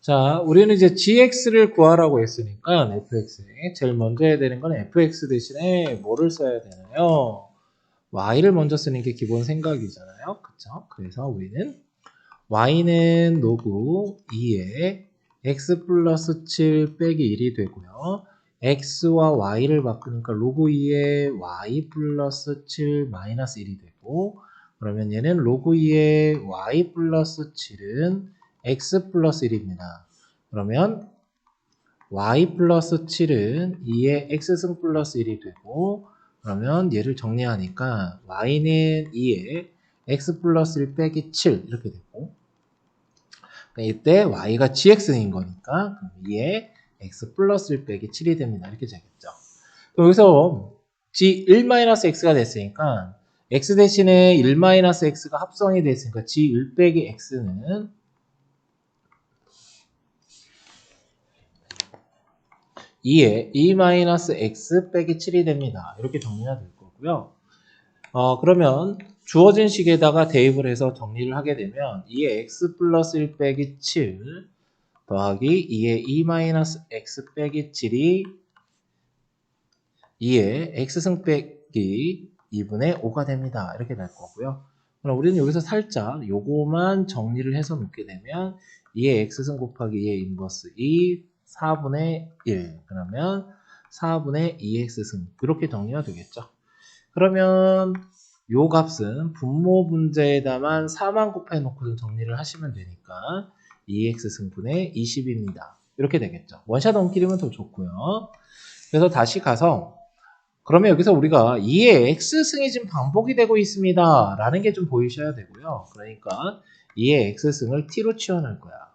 자, 우리는 이제 gx를 구하라고 했으니까 fx에 제일 먼저 해야 되는 건 fx 대신에 뭐를 써야 되나요? y를 먼저 쓰는 게 기본 생각이잖아요. 그쵸? 그래서 우리는 y는 로그 2에 x 플러스 7 빼기 1이 되고요. x와 y를 바꾸니까 로그 2에 y 플러스 7 마이너스 1이 되고 그러면 얘는 로그 2에 y 플러스 7은 x 플러스 1입니다. 그러면 y 플러스 7은 2의 x승 플러스 1이 되고 그러면 얘를 정리하니까 y는 2에 x 플러스 1 빼기 7 이렇게 되고 이때 y가 gx인 거니까 2에 x 플러스 1 빼기 7이 됩니다. 이렇게 되겠죠. 그럼 여기서 g1-x가 됐으니까 x 대신에 1-x가 합성이 됐으니까 g1 빼기 x는 2에 2-x 빼기 7이 됩니다. 이렇게 정리가 될 거고요. 어, 그러면 주어진 식에다가 대입을 해서 정리를 하게 되면 2에 x 플러스 1 빼기 7 더하기 2에 2-x 빼기 7이 2에 x승 빼기 2분의 5가 됩니다. 이렇게 될 거고요. 그럼 우리는 여기서 살짝 요거만 정리를 해서 놓게 되면 2의 x승 곱하기 2의 인버스 2 4분의 1 그러면 4분의 2x승 이렇게 정리가 되겠죠. 그러면 요 값은 분모 문제에다만 4만 곱해 놓고 정리를 하시면 되니까 2x승분의 20입니다. 이렇게 되겠죠. 원샷 원킬이면 더 좋고요. 그래서 다시 가서 그러면 여기서 우리가 2의 x승이 지금 반복이 되고 있습니다. 라는 게 좀 보이셔야 되고요. 그러니까 2의 x승을 t로 치환할 거야.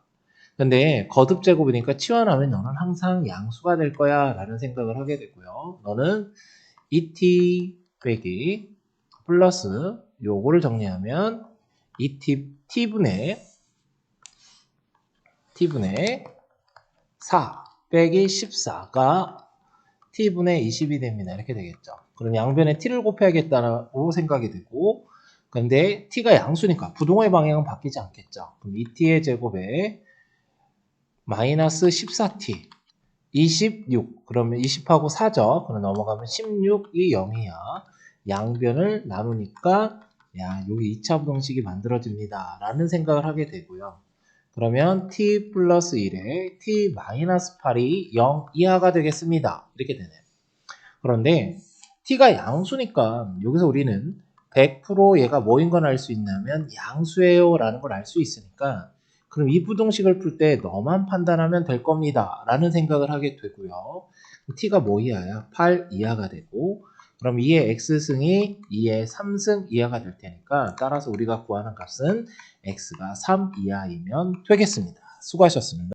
근데 거듭 제곱이니까 치환하면 너는 항상 양수가 될 거야 라는 생각을 하게 되고요. 너는 2t 빼기 플러스 요거를 정리하면 2t t분의 t분의 4 빼기 14가 t분의 20이 됩니다. 이렇게 되겠죠. 그럼 양변에 t를 곱해야겠다고 생각이 되고 근데 t가 양수니까 부동의 방향은 바뀌지 않겠죠. 그럼 2t의 제곱에 마이너스 14t 26 그러면 20하고 4죠. 그럼 넘어가면 16이 0이야. 양변을 나누니까 야 여기 2차 부동식이 만들어집니다. 라는 생각을 하게 되고요. 그러면 t 플러스 1에 t 마이너스 8이 0 이하가 되겠습니다. 이렇게 되네요. 그런데 t가 양수니까 여기서 우리는 100% 얘가 뭐인 건 알 수 있냐면 양수예요 라는 걸 알 수 있으니까 그럼 이 부동식을 풀 때 너만 판단하면 될 겁니다 라는 생각을 하게 되고요. t가 뭐 이하야? 8 이하가 되고 그럼 2의 x승이 2의 3승 이하가 될 테니까 따라서 우리가 구하는 값은 x가 3 이하이면 되겠습니다. 수고하셨습니다.